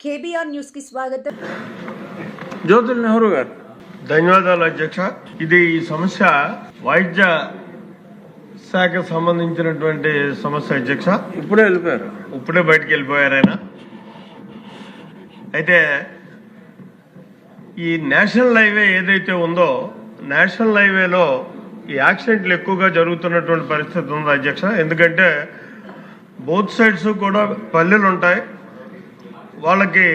KBR న్యూస్కి స్వాగతం. జ్యోతుల్ నెహ్రూ గారు. ధన్యవాదాలు అధ్యక్ష. ఇది ఈ సమస్య వైద్య శాఖ సంబంధించినటువంటి సమస్య అధ్యక్ష. ఇప్పుడే వెళ్ళిపోయారు. ఇప్పుడే బయటకు వెళ్ళిపోయారు ఆయన. అయితే ఈ నేషనల్ హైవే ఏదైతే ఉందో నేషనల్ హైవేలో ఈ యాక్సిడెంట్లు ఎక్కువగా జరుగుతున్నటువంటి పరిస్థితి ఉంది అధ్యక్ష. ఎందుకంటే బోత్ సైడ్స్ కూడా పల్లెలు ఉంటాయి. వాళ్ళకి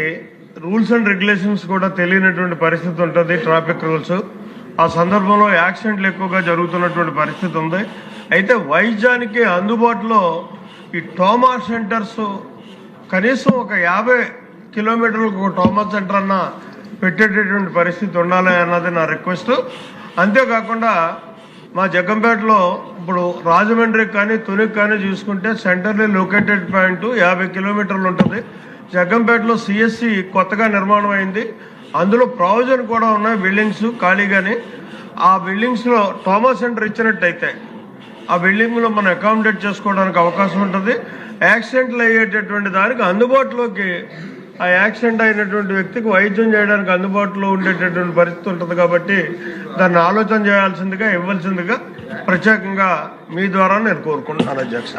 రూల్స్ అండ్ రెగ్యులేషన్స్ కూడా తెలియనటువంటి పరిస్థితి ఉంటుంది ట్రాఫిక్ రూల్స్. ఆ సందర్భంలో యాక్సిడెంట్లు ఎక్కువగా జరుగుతున్నటువంటి పరిస్థితి ఉంది. అయితే వైద్యానికి అందుబాటులో ఈ టోమా సెంటర్స్ కనీసం ఒక యాభై కిలోమీటర్లకు ఒక టోమా సెంటర్ అన్న పెట్టేటటువంటి పరిస్థితి ఉండాలి అన్నది నా రిక్వెస్ట్. అంతేకాకుండా మా జగ్గంపేటలో ఇప్పుడు రాజమండ్రికి కానీ తునికి కానీ చూసుకుంటే సెంటర్లీ లొకేటెడ్ పాయింట్ యాభై కిలోమీటర్లు ఉంటుంది. జగ్గంపేటలో సిఎస్సి కొత్తగా నిర్మాణం అయింది. అందులో ప్రావిజన్ కూడా ఉన్నాయి బిల్డింగ్స్ ఖాళీగాని. ఆ బిల్డింగ్స్లో టోమా సెంటర్ ఇచ్చినట్టయితే ఆ బిల్డింగ్లో మనం అకామిడేట్ చేసుకోవడానికి అవకాశం ఉంటుంది. యాక్సిడెంట్లు అయ్యేటటువంటి దానికి అందుబాటులోకి ఆ యాక్సిడెంట్ అయినటువంటి వ్యక్తికి వైద్యం చేయడానికి అందుబాటులో ఉండేటటువంటి పరిస్థితి ఉంటుంది కాబట్టి దాన్ని ఆలోచన చేయాల్సిందిగా ఇవ్వాల్సిందిగా ప్రత్యేకంగా మీ ద్వారా నేను కోరుకుంటున్నాను అధ్యక్ష.